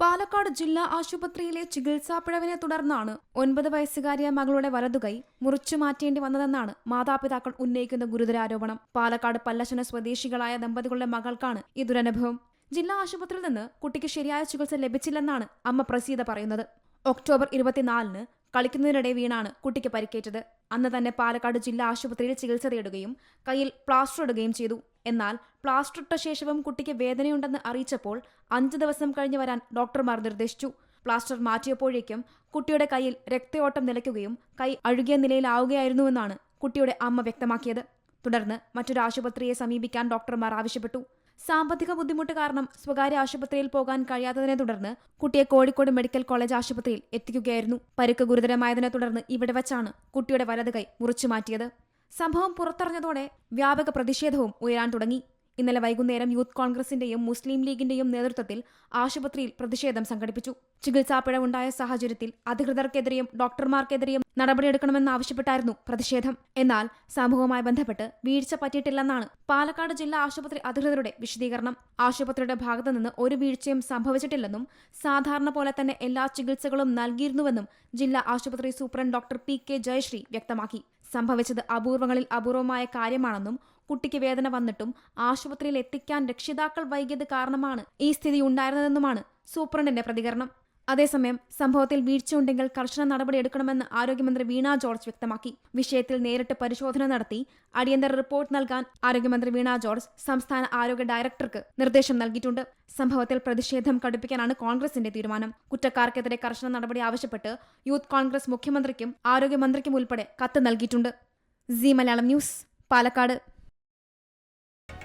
പാലക്കാട് ജില്ലാ ആശുപത്രിയിലെ ചികിത്സാ പിഴവിനെ തുടർന്നാണ് ഒൻപത് വയസ്സുകാരിയ മകളുടെ വലതുകൈ മുറിച്ചു മാറ്റേണ്ടി വന്നതെന്നാണ് മാതാപിതാക്കൾ ഉന്നയിക്കുന്ന ഗുരുതരാരോപണം. പാലക്കാട് പല്ലശന സ്വദേശികളായ ദമ്പതികളുടെ മകൾക്കാണ് ഈ ദുരനുഭവം. ജില്ലാ ആശുപത്രിയിൽ നിന്ന് കുട്ടിക്ക് ശരിയായ ചികിത്സ ലഭിച്ചില്ലെന്നാണ് അമ്മ പ്രസീത പറയുന്നത്. ഒക്ടോബർ ഇരുപത്തിനാലിന് കളിക്കുന്നതിനിടെ വീണാണ് കുട്ടിക്ക് പരിക്കേറ്റത്. അന്ന് തന്നെ പാലക്കാട് ജില്ലാ ആശുപത്രിയിൽ ചികിത്സ തേടുകയും കയ്യിൽ പ്ലാസ്റ്റർ ഇടുകയും ചെയ്തു. എന്നാൽ പ്ലാസ്റ്റർ ഇട്ട ശേഷവും കുട്ടിക്ക് വേദനയുണ്ടെന്ന് അറിയിച്ചപ്പോൾ അഞ്ച് ദിവസം കഴിഞ്ഞ് വരാൻ ഡോക്ടർമാർ നിർദ്ദേശിച്ചു. പ്ലാസ്റ്റർ മാറ്റിയപ്പോഴേക്കും കുട്ടിയുടെ കയ്യിൽ രക്തയോട്ടം നിലയ്ക്കുകയും കൈ അഴുകിയ നിലയിലാവുകയായിരുന്നുവെന്നാണ് കുട്ടിയുടെ അമ്മ വ്യക്തമാക്കിയത്. തുടർന്ന് മറ്റൊരു ആശുപത്രിയെ സമീപിക്കാൻ ഡോക്ടർമാർ ആവശ്യപ്പെട്ടു. സാമ്പത്തിക ബുദ്ധിമുട്ട് കാരണം സ്വകാര്യ ആശുപത്രിയിൽ പോകാൻ കഴിയാത്തതിനെ തുടർന്ന് കുട്ടിയെ കോഴിക്കോട് മെഡിക്കൽ കോളേജ് ആശുപത്രിയിൽ എത്തിക്കുകയായിരുന്നു. പരുക്ക് ഗുരുതരമായതിനെ തുടർന്ന് ഇവിടെ വച്ചാണ് കുട്ടിയുടെ വലത് കൈ മുറിച്ചു മാറ്റിയത്. സംഭവം പുറത്തറിഞ്ഞതോടെ വ്യാപക പ്രതിഷേധവും ഉയരാൻ തുടങ്ങി. ഇന്നലെ വൈകുന്നേരം യൂത്ത് കോൺഗ്രസിന്റെയും മുസ്ലിം ലീഗിന്റെയും നേതൃത്വത്തിൽ ആശുപത്രിയിൽ പ്രതിഷേധം സംഘടിപ്പിച്ചു. ചികിത്സാപ്പിഴവുണ്ടായ സാഹചര്യത്തിൽ അധികൃതർക്കെതിരെയും ഡോക്ടർമാർക്കെതിരെയും നടപടിയെടുക്കണമെന്നാവശ്യപ്പെട്ടായിരുന്നു പ്രതിഷേധം. എന്നാൽ സംഭവവുമായി ബന്ധപ്പെട്ട് വീഴ്ച പറ്റിയിട്ടില്ലെന്നാണ് പാലക്കാട് ജില്ലാ ആശുപത്രി അധികൃതരുടെ വിശദീകരണം. ആശുപത്രിയുടെ ഭാഗത്തുനിന്ന് ഒരു വീഴ്ചയും സംഭവിച്ചിട്ടില്ലെന്നും സാധാരണ പോലെ തന്നെ എല്ലാ ചികിത്സകളും നൽകിയിരുന്നുവെന്നും ജില്ലാ ആശുപത്രി superintendent doctor P K Jayasree വ്യക്തമാക്കി. സംഭവിച്ചത് അപൂർവങ്ങളിൽ അപൂർവമായ കാര്യമാണെന്നും കുട്ടിക്ക് വേദന വന്നിട്ടും ആശുപത്രിയിൽ എത്തിക്കാൻ രക്ഷിതാക്കൾ വൈകിയത് കാരണമാണ് ഈ സ്ഥിതി ഉണ്ടായിരുന്നതെന്നുമാണ് സൂപ്രണ്ടിന്റെ പ്രതികരണം. അതേസമയം സംഭവത്തിൽ വീഴ്ചയുണ്ടെങ്കിൽ കർശന നടപടി എടുക്കണമെന്ന് ആരോഗ്യമന്ത്രി വീണ ജോർജ് വ്യക്തമാക്കി. വിഷയത്തിൽ നേരിട്ട് പരിശോധന നടത്തി അടിയന്തര റിപ്പോർട്ട് നൽകാൻ ആരോഗ്യമന്ത്രി വീണ ജോർജ് സംസ്ഥാന ആരോഗ്യ ഡയറക്ടർക്ക് നിർദ്ദേശം നൽകിയിട്ടുണ്ട്. സംഭവത്തിൽ പ്രതിഷേധം കടുപ്പിക്കാനാണ് കോൺഗ്രസിന്റെ തീരുമാനം. കുറ്റക്കാർക്കെതിരെ കർശന നടപടി ആവശ്യപ്പെട്ട് യൂത്ത് കോൺഗ്രസ് മുഖ്യമന്ത്രിക്കും ആരോഗ്യമന്ത്രിക്കും ഉൾപ്പെടെ കത്ത് നൽകിയിട്ടുണ്ട്. C Malayalam news Palakkad.